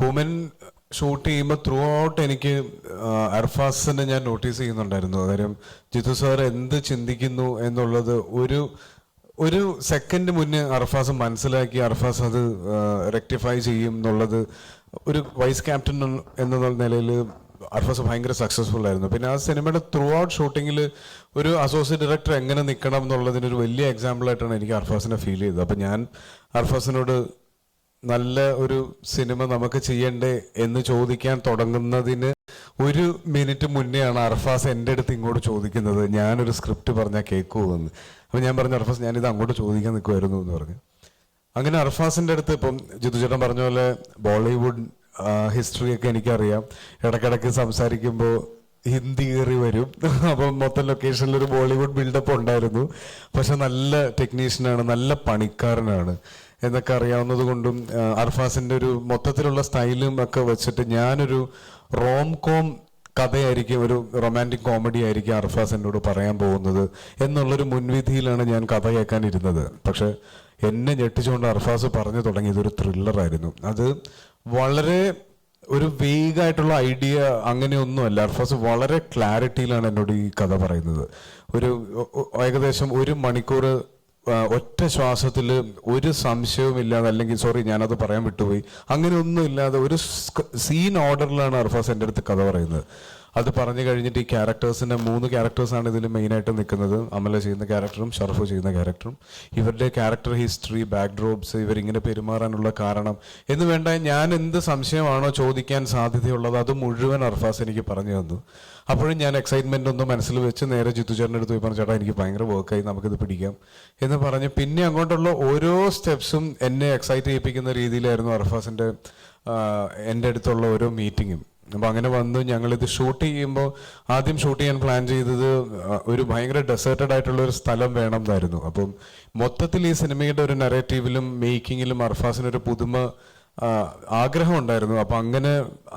കുമൻ shoot ചെയ്യുമ്പോൾ throughout എനിക്ക് അർഫാസിനെ ഞാൻ നോട്ടീസ് ചെയ്യുന്നുണ്ടായിരുന്നു. കാര്യം ജിത്തു സാർ എന്ത് ചിന്തിക്കുന്നു എന്നുള്ളത് ഒരു ഒരു സെക്കൻഡ് മുന്നേ അർഫാസ് മനസ്സിലാക്കി അർഫാസ് അത് റെക്ടിഫൈ ചെയ്യും എന്നുള്ളത് ഒരു വൈസ് ക്യാപ്റ്റൻ എന്നുള്ള നിലയിൽ അർഫാസ് ഭയങ്കര സക്സസ്ഫുൾ ആയിരുന്നു. പിന്നെ ആ സിനിമയുടെ ത്രൂ ഔട്ട് ഷൂട്ടിങ്ങിൽ ഒരു അസോസിയേറ്റ് ഡയറക്ടർ എങ്ങനെ നിൽക്കണം എന്നുള്ളതിന് ഒരു വലിയ എക്സാമ്പിൾ ആയിട്ടാണ് എനിക്ക് അർഫാസിനെ ഫീൽ ചെയ്തത്. അപ്പം ഞാൻ അർഫാസിനോട് നല്ല ഒരു സിനിമ നമുക്ക് ചെയ്യണ്ടേ എന്ന് ചോദിക്കാൻ തുടങ്ങുന്നതിന് ഒരു മിനിറ്റ് മുന്നെയാണ് അർഫാസ് എന്റെ അടുത്ത് ഇങ്ങോട്ട് ചോദിക്കുന്നത്. ഞാനൊരു സ്ക്രിപ്റ്റ് പറഞ്ഞാൽ കേൾക്കുമോ എന്ന് അപ്പം ഞാൻ പറഞ്ഞു അർഫാസ് ഞാനിത് അങ്ങോട്ട് ചോദിക്കാൻ നിൽക്കുമായിരുന്നു എന്ന് പറഞ്ഞു. അങ്ങനെ അർഫാസിന്റെ അടുത്ത് ഇപ്പം ജിതു ചേട്ടൻ പറഞ്ഞ പോലെ ബോളിവുഡ് ഹിസ്റ്ററിയൊക്കെ എനിക്കറിയാം. ഇടക്കിടക്ക് സംസാരിക്കുമ്പോൾ ഹിന്ദി കയറി വരും? അപ്പം മൊത്തം ലൊക്കേഷനിൽ ഒരു ബോളിവുഡ് ബിൽഡപ്പ് ഉണ്ടായിരുന്നു. പക്ഷെ നല്ല ടെക്നീഷ്യനാണ് നല്ല പണിക്കാരനാണ്. എന്നൊക്കെ അറിയാവുന്നത് കൊണ്ടും അർഫാസിന്റെ ഒരു മൊത്തത്തിലുള്ള സ്റ്റൈലും ഒക്കെ വെച്ചിട്ട് ഞാനൊരു റോം കോം കഥയായിരിക്കും ഒരു റൊമാന്റിക് കോമഡി ആയിരിക്കും അർഫാസ് എന്നോട് പറയാൻ പോകുന്നത് എന്നുള്ളൊരു മുൻവിധിയിലാണ് ഞാൻ കഥ കേൾക്കാനിരുന്നത്. പക്ഷെ എന്നെ ഞെട്ടിച്ചുകൊണ്ട് അർഫാസ് പറഞ്ഞു തുടങ്ങിയത് ഒരു ത്രില്ലറായിരുന്നു അത് വളരെ ഒരു വേഗായിട്ടുള്ള ഐഡിയ അങ്ങനെയൊന്നുമല്ല. അർഫാസ് വളരെ ക്ലാരിറ്റിയിലാണ് എന്നോട് ഈ കഥ പറയുന്നത്. ഒരു ഏകദേശം ഒരു മണിക്കൂർ ഒറ്റ ശ്വാസത്തിൽ ഒരു സംശയവും ഇല്ലാതെ അല്ലെങ്കിൽ സോറി ഞാനത് പറയാൻ വിട്ടുപോയി. അങ്ങനെയൊന്നും ഇല്ലാതെ ഒരു സീൻ ഓർഡറിലാണ് അർഫാസ് എന്റെ അടുത്ത് കഥ പറയുന്നത്. അത് പറഞ്ഞു കഴിഞ്ഞിട്ട് ഈ ക്യാരക്ടേഴ്സിന്റെ മൂന്ന് ക്യാരക്ടേഴ്സാണ് ഇതിൽ മെയിനായിട്ട് നിൽക്കുന്നത്. അമല ചെയ്യുന്ന ക്യാരക്ടറും ഷർഫ് ചെയ്യുന്ന ക്യാരക്ടറും. ഇവരുടെ ക്യാരക്ടർ ഹിസ്റ്ററി ബാക്ക്ഡ്രോപ്സ് ഇവരിങ്ങനെ പെരുമാറാനുള്ള കാരണം എന്ന് വേണ്ട ഞാൻ എന്ത് സംശയമാണോ ചോദിക്കാൻ സാധ്യതയുള്ളത് അത് മുഴുവൻ അർഫാസ് എനിക്ക് പറഞ്ഞു തന്നു. അപ്പോഴും ഞാൻ എക്സൈറ്റ്മെന്റ് ഒന്നും മനസ്സിൽ വെച്ച് നേരെ ജിത്തുചേട്ടന്റെ അടുത്ത് പോയി പറഞ്ഞു ചേട്ടാ എനിക്ക് ഭയങ്കര വർക്കായി നമുക്കിത് പിടിക്കാം. എന്ന് പറഞ്ഞ് പിന്നെ അങ്ങോട്ടുള്ള ഓരോ സ്റ്റെപ്സും എന്നെ എക്സൈറ്റ് ചെയ്യിപ്പിക്കുന്ന രീതിയിലായിരുന്നു അർഫാസിന്റെ എന്റെ അടുത്തുള്ള ഓരോ മീറ്റിങ്ങും അപ്പൊ അങ്ങനെ വന്നു. ഞങ്ങളിത് ഷൂട്ട് ചെയ്യുമ്പോൾ ആദ്യം ഷൂട്ട് ചെയ്യാൻ പ്ലാൻ ചെയ്തത് ഒരു ഭയങ്കര ഡെസേർട്ടഡ് ആയിട്ടുള്ള ഒരു സ്ഥലം വേണം എന്നായിരുന്നു അപ്പം മൊത്തത്തിൽ ഈ സിനിമയുടെ ഒരു നെറേറ്റീവിലും മേക്കിങ്ങിലും അർഫാസിനൊരു പുതുമ ആഗ്രഹം ഉണ്ടായിരുന്നു. അപ്പൊ അങ്ങനെ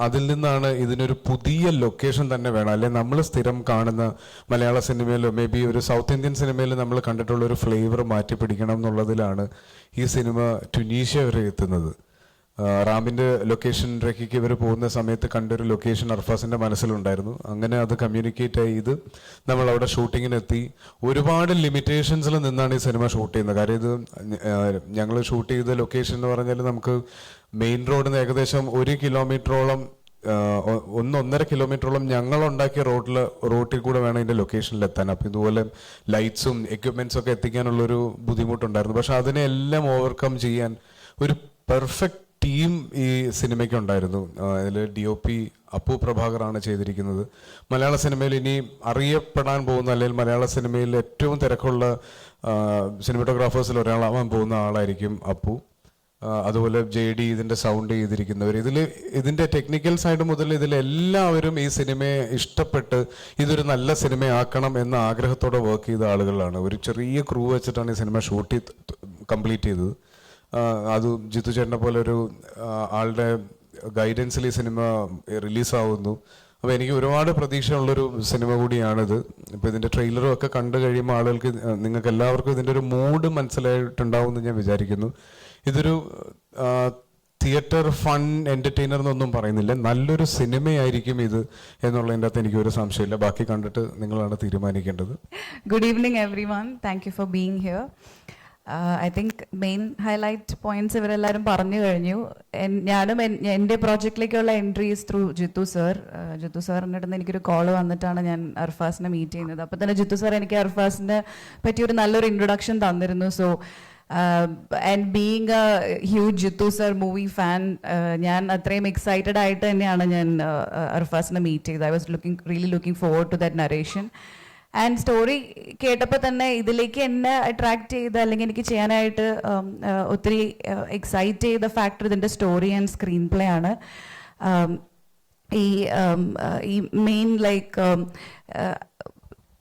അതിൽ നിന്നാണ് ഇതിനൊരു പുതിയ ലൊക്കേഷൻ തന്നെ വേണം. അല്ലെ നമ്മൾ സ്ഥിരം കാണുന്ന മലയാള സിനിമയിലോ മേ ബി ഒരു സൗത്ത് ഇന്ത്യൻ സിനിമയിൽ നമ്മൾ കണ്ടിട്ടുള്ള ഒരു ഫ്ലേവർ മാറ്റി പിടിക്കണം എന്നുള്ളതിലാണ് ഈ സിനിമ ട്യുനീഷ്യ വരെ എത്തുന്നത്. ആ, ലൊക്കേഷനിലേക്ക് ഇവർ പോകുന്ന സമയത്ത് കണ്ടൊരു ലൊക്കേഷൻ അർഫാസിന്റെ മനസ്സിലുണ്ടായിരുന്നു. അങ്ങനെ അത് കമ്മ്യൂണിക്കേറ്റ് ചെയ്ത് നമ്മൾ അവിടെ ഷൂട്ടിങ്ങിനെത്തി. ഒരുപാട് ലിമിറ്റേഷൻസിൽ നിന്നാണ് ഈ സിനിമ ഷൂട്ട് ചെയ്യുന്നത്. കാര്യം ഇത് ഞങ്ങൾ ഷൂട്ട് ചെയ്ത ലൊക്കേഷൻ എന്ന് പറഞ്ഞാൽ നമുക്ക് മെയിൻ റോഡിൽ നിന്ന് ഏകദേശം ഒരു കിലോമീറ്ററോളം ഒന്നൊന്നര കിലോമീറ്ററോളം ഞങ്ങൾ ഉണ്ടാക്കിയ റോഡിൽ റോട്ടിൽ കൂടെ വേണം ഇതിന്റെ ലൊക്കേഷനിൽ എത്താൻ. അപ്പം ഇതുപോലെ ലൈറ്റ്സും എക്യുപ്മെൻസും ഒക്കെ എത്തിക്കാനുള്ളൊരു ബുദ്ധിമുട്ടുണ്ടായിരുന്നു. പക്ഷെ അതിനെ എല്ലാം ഓവർകം ചെയ്യാൻ ഒരു പെർഫെക്റ്റ് ടീം ഈ സിനിമയ്ക്ക് ഉണ്ടായിരുന്നു അതിൽ ഡി ഒ പി അപ്പു പ്രഭാകറാണ് ചെയ്തിരിക്കുന്നത്. മലയാള സിനിമയിൽ ഇനി അറിയപ്പെടാൻ പോകുന്ന അല്ലെങ്കിൽ മലയാള സിനിമയിൽ ഏറ്റവും തിരക്കുള്ള സിനിമറ്റോഗ്രാഫേഴ്സിൽ ഒരാളാവാൻ പോകുന്ന ആളായിരിക്കും അപ്പു. അതുപോലെ ജെ ഡി ഇതിന്റെ സൗണ്ട് ചെയ്തിരിക്കുന്നവർ. ഇതിൽ ഇതിന്റെ ടെക്നിക്കൽ സൈഡ് മുതൽ ഇതിൽ എല്ലാവരും ഈ സിനിമയെ ഇഷ്ടപ്പെട്ട് ഇതൊരു നല്ല സിനിമയാക്കണം എന്ന ആഗ്രഹത്തോടെ വർക്ക് ചെയ്ത ആളുകളാണ്. ഒരു ചെറിയ ക്രൂ വെച്ചിട്ടാണ് ഈ സിനിമ ഷൂട്ട് കംപ്ലീറ്റ് ചെയ്തത്. അത് ജിത്തു ചേട്ടനെ പോലെ ഒരു ആളുടെ ഗൈഡൻസിൽ ഈ സിനിമ റിലീസാവുന്നു. അപ്പോൾ എനിക്ക് ഒരുപാട് പ്രതീക്ഷയുള്ളൊരു സിനിമ കൂടിയാണിത്. ഇപ്പോൾ ഇതിന്റെ ട്രെയിലറും ഒക്കെ കണ്ടു കഴിയുമ്പോൾ ആളുകൾക്ക് നിങ്ങൾക്ക് എല്ലാവർക്കും ഇതിന്റെ ഒരു മൂഡ് മനസ്സിലായിട്ടുണ്ടാവും എന്ന് ഞാൻ വിചാരിക്കുന്നു. ഇതൊരു തിയേറ്റർ ഫൺ എന്റർടൈനർ എന്നൊന്നും പറയുന്നില്ല. നല്ലൊരു സിനിമയായിരിക്കും ഇത് എന്നുള്ളതിന്റെ അകത്ത് എനിക്കൊരു സംശയമില്ല. ബാക്കി കണ്ടിട്ട് നിങ്ങളാണ് തീരുമാനിക്കേണ്ടത്. Good evening everyone thank you for being Uh, I think main highlight points ഇവരെല്ലാവരും പറഞ്ഞു കഴിഞ്ഞു. ഞാനും എൻ- എന്റെ പ്രോജക്റ്റിലേക്കുള്ള entries through Jithu sir Jithu സാറിന്റെ അടുത്ത് എനിക്കൊരു കോൾ വന്നിട്ടാണ് ഞാൻ അർഫാസിനെ മീറ്റ് ചെയ്യുന്നത്. അപ്പോൾ തന്നെ ജിത്തു സാർ എനിക്ക് അർഫാസിനെ പറ്റി ഒരു നല്ലൊരു ഇൻട്രൊഡക്ഷൻ തന്നിരുന്നു. So and being a huge Jithu sir movie fan ഞാൻ അത്രയും എക്സൈറ്റഡ് ആയിട്ട് തന്നെയാണ് ഞാൻ uh, അർഫാസിനെ മീറ്റ് ചെയ്തത്. I was looking really looking forward to that narration and story കേട്ടപ്പോൾ തന്നെ ഇതിലേക്ക് എന്നെ അട്രാക്ട് ചെയ്ത അല്ലെങ്കിൽ എനിക്ക് ചെയ്യാനായിട്ട് ഒത്തിരി എക്സൈറ്റ് ചെയ്ത ഫാക്ടർ ഇതിന്റെ സ്റ്റോറി ആൻഡ് സ്ക്രീൻ പ്ലേ ആണ് ഈ ഈ മെയിൻ ലൈക്ക്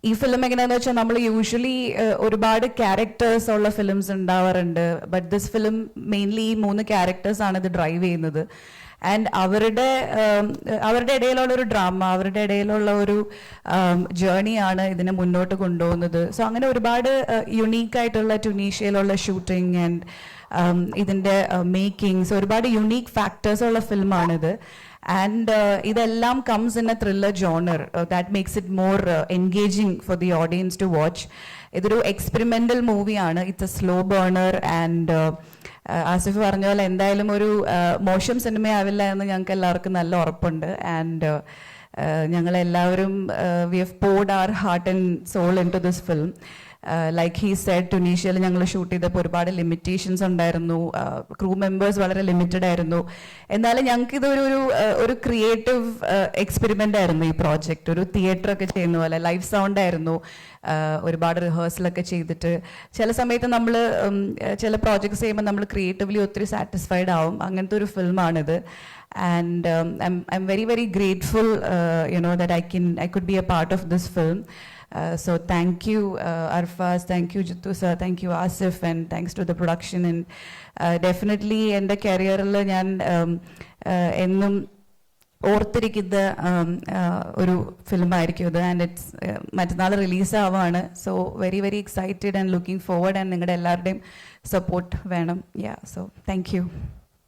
ഈ ഫിലിം എങ്ങനെയാന്ന് വെച്ചാൽ നമ്മൾ യൂഷ്വലി ഒരുപാട് ക്യാരക്ടേഴ്സ് ഉള്ള ഫിലിംസ് ഉണ്ടാവാറുണ്ട്. ബട്ട് ദിസ് ഫിലിം മെയിൻലി ഈ മൂന്ന് ക്യാരക്ടേഴ്സ് ആണ് ഇത് ഡ്രൈവ് ചെയ്യുന്നത്. ആൻഡ് അവരുടെ അവരുടെ ഇടയിലുള്ള ഒരു ഡ്രാമ അവരുടെ ഇടയിലുള്ള ഒരു ജേണിയാണ് ഇതിനെ മുന്നോട്ട് കൊണ്ടുപോകുന്നത്. സോ അങ്ങനെ ഒരുപാട് യുണീക്കായിട്ടുള്ള ടുനീഷ്യയിലുള്ള ഷൂട്ടിംഗ് ആൻഡ് ഇതിന്റെ മേക്കിങ്സ് ഒരുപാട് യുണീക്ക് ഫാക്ടേഴ്സ് ഉള്ള ഫിലിമാണിത് ആൻഡ് ഇതെല്ലാം comes in a thriller genre that makes it more engaging for the audience to watch ഇതൊരു എക്സ്പെരിമെന്റൽ മൂവിയാണ് it's a slow burner and Asif പറഞ്ഞ പോലെ എന്തായാലും ഒരു uh, മോശം സിനിമയാവില്ല എന്ന് ഞങ്ങൾക്ക് എല്ലാവർക്കും നല്ല ഉറപ്പുണ്ട്. ആൻഡ് ഞങ്ങളെല്ലാവരും we have put our heart and soul into this film like he said ടുനീഷ്യയിൽ ഞങ്ങൾ ഷൂട്ട് ചെയ്തപ്പോൾ ഒരുപാട് ലിമിറ്റേഷൻസ് ഉണ്ടായിരുന്നു. ക്രൂ മെമ്പേഴ്സ് വളരെ ലിമിറ്റഡ് ആയിരുന്നു. എന്നാലും ഞങ്ങൾക്ക് ഇതൊരു ഒരു uh, ഒരു ക്രിയേറ്റീവ് എക്സ്പെരിമെന്റ് ആയിരുന്നു ഈ പ്രോജക്റ്റ് ഒരു തിയേറ്റർ ഒക്കെ ചെയ്യുന്ന പോലെ ലൈവ് സൗണ്ട് ആയിരുന്നു. Uh, ഒരുപാട് റിഹേഴ്സലൊക്കെ ചെയ്തിട്ട്. ചില സമയത്ത് നമ്മൾ ചില പ്രോജക്ട്സ് ചെയ്യുമ്പോൾ നമ്മൾ ക്രിയേറ്റീവ്ലി ഒത്തിരി സാറ്റിസ്ഫൈഡ് ആവും. അങ്ങനത്തെ ഒരു ഫിലിമാണിത് and I'm very very grateful you know that I കിൻ I could be a part of this film so thank you Arfaz thank you Jithu sir thank you Asif and thanks to the production and definitely എന്റെ കരിയറിൽ ഞാൻ um, uh, എന്നും ഓർത്തിരിക്കുന്ന um, uh, ഒരു ഫിലിമായിരിക്കും ഇത്. And it's മറ്റന്നാൾ release ആവാണ്. So very very excited and looking forward and നിങ്ങളുടെ എല്ലാവരുടെയും സപ്പോർട്ട് വേണം. Yeah so thank U